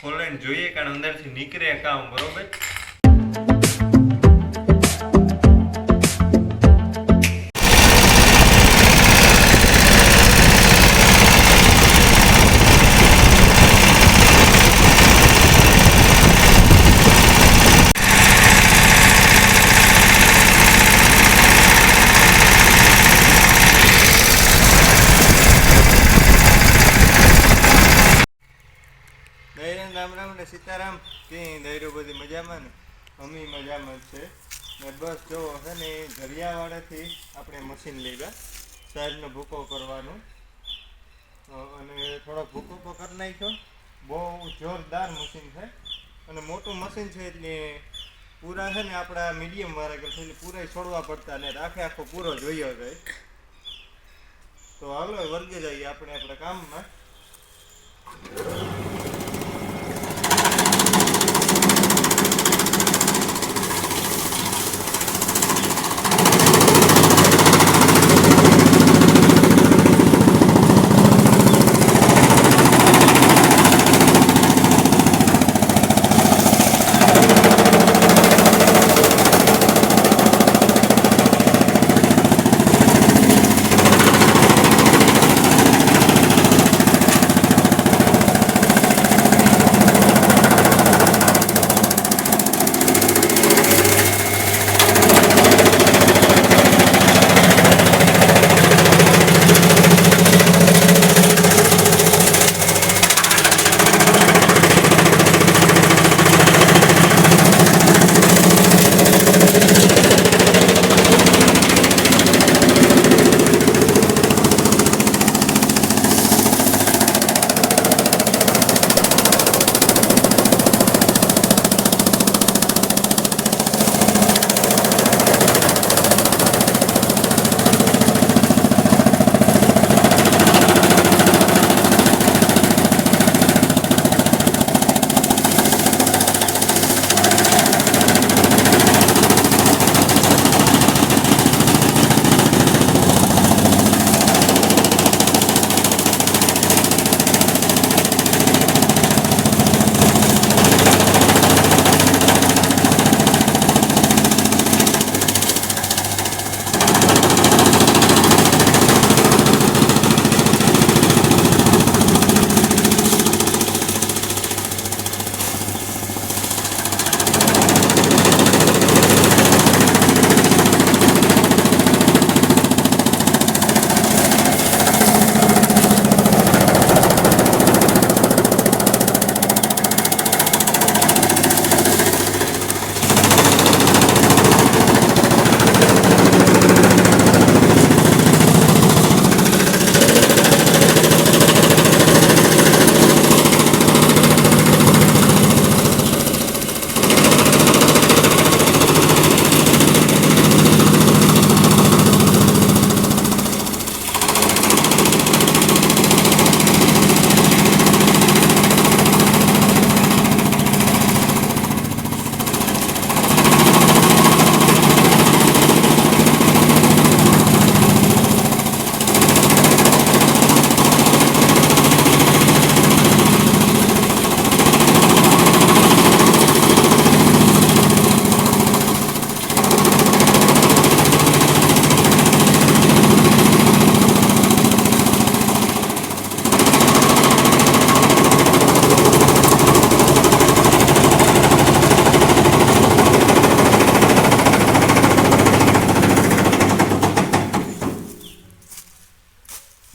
ખોલીને જોઈએ કારણ અંદરથી નીકળે કામ બરોબર? ને સીતારામ કે દૈરો બધી મજામાં ને? અમી મજામાં જ છે. ને બસ જો છે ને ઘરિયાવાળાથી આપણે મશીન લેવા. સાહેબનો ભૂકો કરવાનો. અને થોડોક ભૂકો કરી નાખ્યો. બહુ જોરદાર મશીન છે. અને મોટું મશીન છે એટલે પૂરા છે ને આપણા મીડિયમ વાળા કરશે એટલે પૂરા છોડવા પડતા ને આખે આખો પૂરો જોઈએ જાય તો હાલો, વર્ગે જઈએ આપણે આપણા કામમાં.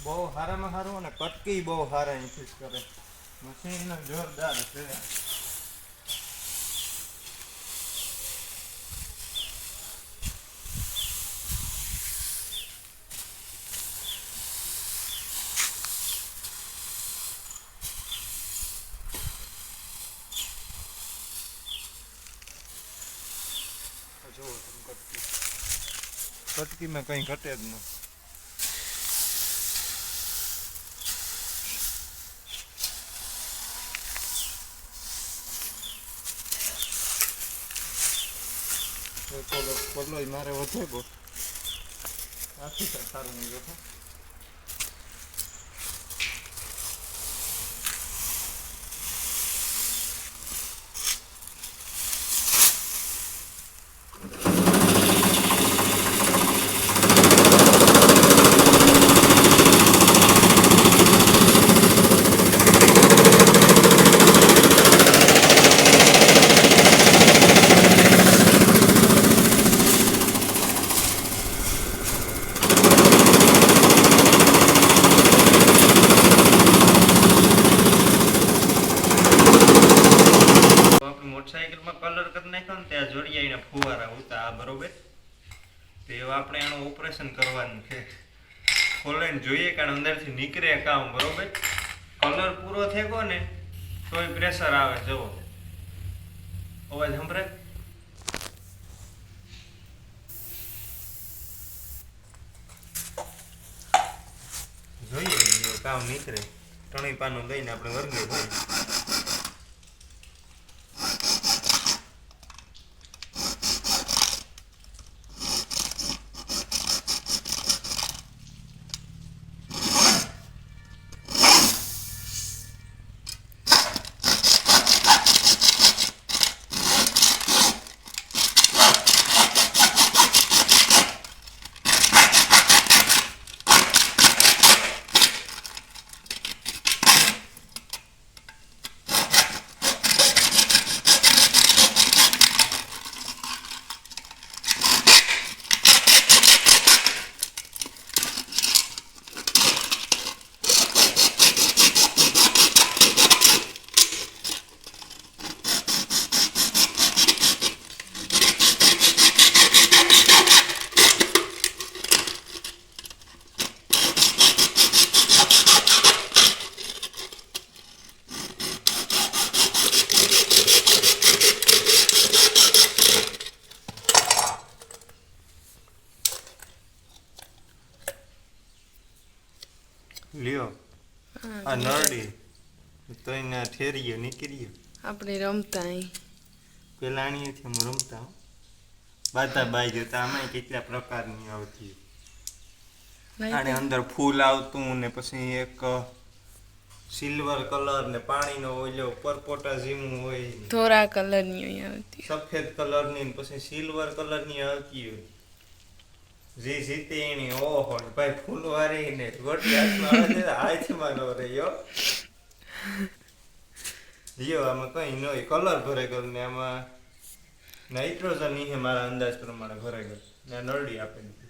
બહુ સારામાં સારું અને કટકી બહુ સારા ઇન્ફ્યુઝ કરે. મશીન જોરદાર છે. જુઓ તમે કટકી કટકીમાં કંઈ ઘટે જ નહીં પોલો પોલો મારે વધે બહુ આખી સારું નહીં ફુવારા હતા આ બરોબર? તો એવા આપણે એનું ઓપરેશન કરવાનું છે. ખોલાઈને જોઈએ કારણ અંદરથી નીકળે કામ, બરોબર? કલર પૂરો થયો ને તોય પ્રેશર આવે જવો અવાજ સંભળાય? જોઈએ, કામ નીકળે. ત્રણેય પાનું લઈને આપણે વર્ગે ભાઈ આ નરડી. તો એને ઠેરીયો નીકળ્યો આપણે રમતા અહીં. પેલા આણીએથી અમે રમતા. બાધા બાઈ જતા આમાં કેટલા પ્રકારની આવતી અને અંદર ફૂલ આવતું ને પછી એક સિલ્વર કલર ને પાણીનો ઓલો પરપોટા જીમું હોય ધોરા કલરની ની આવતી. સફેદ કલરની ની પછી સિલ્વર કલરની આવતી હોય. જે જીતે એની ઓહો ભાઈ ફૂલવારી ને ગોટી હાથમાં આવે છે, હાથમાં નો રહ્યો લ્યો, આમાં કઈ ન કલર ભરે ગયો ને આમાં. નાઇટ્રોજનની મારા અંદાજ પ્રમાણે ભરે ગયો. ને નરડી આપી. દીધી